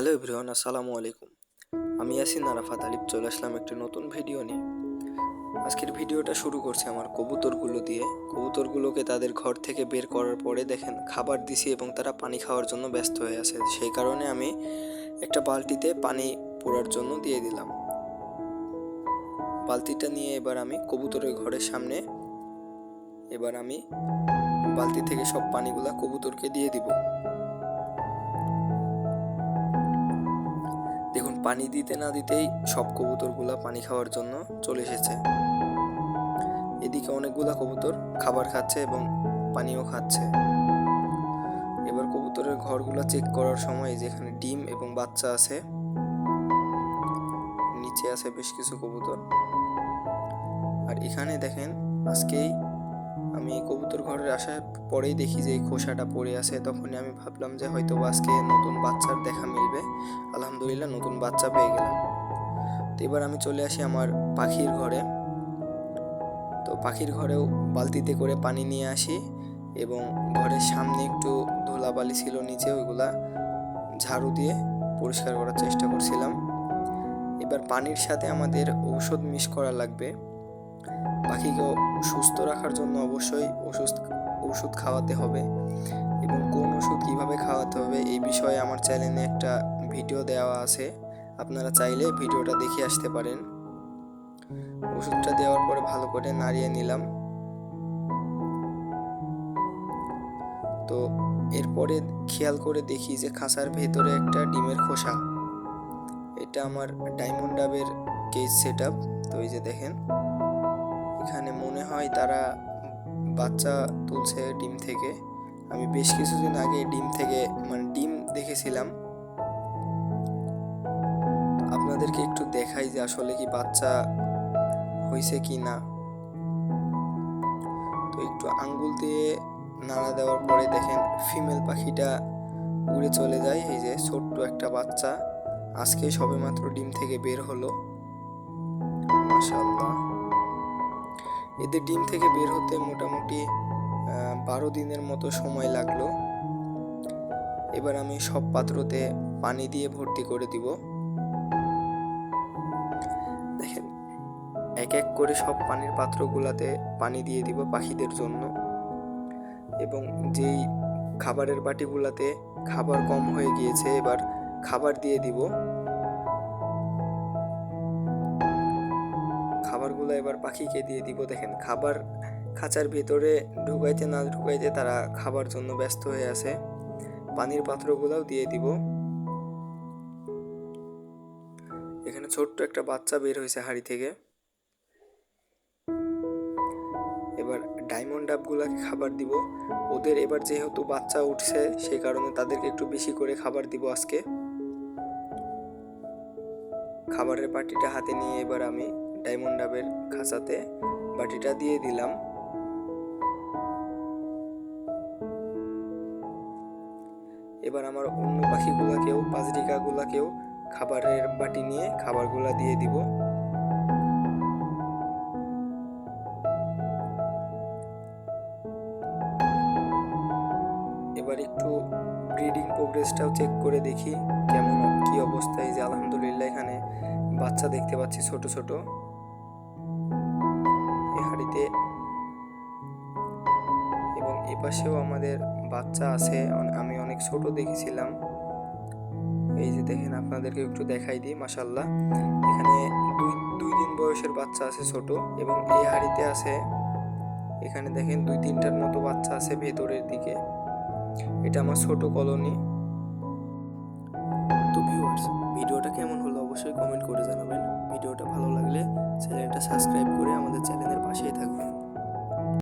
Hello everyone, আসসালামু আলাইকুম। আমি ইয়াসিন আরাফাত আলিফ, চলে আসলাম একটি নতুন ভিডিও নিয়ে। আজকের ভিডিওটা শুরু করছি আমার কবুতরগুলো দিয়ে। কবুতরগুলোকে তাদের ঘর থেকে বের করার পরে দেখেন, খাবার দিছি এবং তারা পানি খাওয়ার জন্য ব্যস্ত হয়ে আছে। সেই কারণে আমি একটা বালতিতে পানি পোড়ার জন্য দিয়ে দিলাম। বালতিটা নিয়ে এবার আমি কবুতরের ঘরের সামনে এবার আমি বালতি থেকে সব পানিগুলা কবুতরকে দিয়ে দিব। পানি দিতে না দিতেই সব কবুতরগুলা পানি খাওয়ার জন্য চলে এসেছে। এদিকে অনেকগুলা কবুতর খাবার খাচ্ছে এবং পানিও খাচ্ছে। এবার কবুতরের ঘরগুলো চেক করার সময় যেখানে ডিম এবং বাচ্চা আছে, নিচে আছে বেশ কিছু কবুতর। আর এখানে দেখেন আজকেই আমি কবুতর ঘরের আসার পরেই দেখি যে এই খোসাটা পড়ে আছে, তখনই আমি ভাবলাম যে হয়তো আজকে নতুন বাচ্চার দেখা মিলবে। আলহামদুলিল্লাহ নতুন বাচ্চা পেয়ে গেলাম। তো এবার আমি চলে আসি আমার পাখির ঘরে। তো পাখির ঘরেও বালতিতে করে পানি নিয়ে আসি এবং ঘরের সামনে একটু ধুলাবালি ছিল নিচে, ওইগুলা ঝাড়ু দিয়ে পরিষ্কার করার চেষ্টা করছিলাম। এবার পানির সাথে আমাদের ঔষধ মিশ করা লাগবে। পাখিকে সুস্থ রাখার জন্য অবশ্যই ওষুধ ওষুধ খাওয়াতে হবে। এবং কোন ওষুধ কীভাবে খাওয়াতে হবে এই বিষয়ে আমার চ্যানেলে একটা ভিডিও দেওয়া আছে। আপনারা চাইলে ভিডিওটা দেখে আসতে পারেন। ওষুধটা দেওয়ার পরে ভালো করে নাড়িয়ে নিলাম। তো এরপরে খেয়াল করে দেখি যে খাঁচার ভেতরে একটা ডিমের খোসা। এটা আমার ডায়মন্ড ডাবের কেজ সেট আপ তো এই যে দেখেন। এখানে মনে হয় তারা বাচ্চা তুলছে ডিম থেকে। আমি বেশ কিছুদিন আগে ডিম থেকে মানে ডিম দেখেছিলাম। আপনাদেরকে একটু দেখাই যে আসলে কি বাচ্চা হয়েছে কি না। তো একটু আঙ্গুল দিয়ে নাড়া দেওয়ার পরে দেখেন ফিমেল পাখিটা উড়ে চলে যায়। এই যে ছোট্ট একটা বাচ্চা। আজকে সবেমাত্র ডিম থেকে বের হলো। মাশাআল্লাহ। এদের ডিম থেকে বের হতে মোটামুটি বারো দিনের মতো সময় লাগল। এবার আমি সব পাত্রতে পানি দিয়ে ভর্তি করে দিব। দেখেন, এক এক করে সব পানির পাত্রগুলাতে পানি দিয়ে দিব পাখিদের জন্য। এবং যেই খাবারের বাটিগুলাতে খাবার কম হয়ে গিয়েছে, এবার খাবার দিয়ে দিব। খাবারগুলো এবার পাখিকে দিয়ে দিব। দেখেন, খাবার খাঁচার ভিতরে ঢুকাইতে না ঢুকাইতে তারা খাবার জন্য ব্যস্ত হয়ে আছে। পানির পাত্রগুলোও দিয়ে দিব। এখানে ছোট্ট একটা বাচ্চা বের হয়েছে হাড়ি থেকে। এবার ডায়মন্ড ডাবগুলাকে খাবার দিব। ওদের এবার যেহেতু বাচ্চা উঠছে সেই কারণে তাদেরকে একটু বেশি করে খাবার দিব আজকে। খাবারের বাটিটা হাতে নিয়ে এবার আমি ডায়মন্ড ডাবের খাঁচাতে বাটিটা দিয়ে দিলাম। এবার আমার অন্য পাখিগুলাকেও, পাজরিকাগুলাকেও খাবারের বাটি নিয়ে খাবারগুলা দিয়ে দিব। এবার একটু ব্রিডিং প্রোগ্রেসটাও চেক করে দেখি কেমন, কি অবস্থায় যে আলহামদুলিল্লাহ এখানে বাচ্চা দেখতে পাচ্ছি ছোট ছোট। পাশেও আমাদের বাচ্চা আছে আমি অনেক ছোট দেখেছিলাম। এই যে দেখেন, আপনাদেরকে একটু দেখাই দিই মাসাল্লাহ এখানে দুই দুই দিন বয়সের বাচ্চা আছে ছোট এবং এই হাড়িতে আছে, এখানে দেখেন দুই তিনটার মতো বাচ্চা আছে ভেতরের দিকে। এটা আমার ছোট কলোনি। তো ভিউয়ার্স ভিডিওটা কেমন হলো অবশ্যই কমেন্ট করে জানাবেন। ভিডিওটা ভালো লাগলে চ্যানেলটা সাবস্ক্রাইব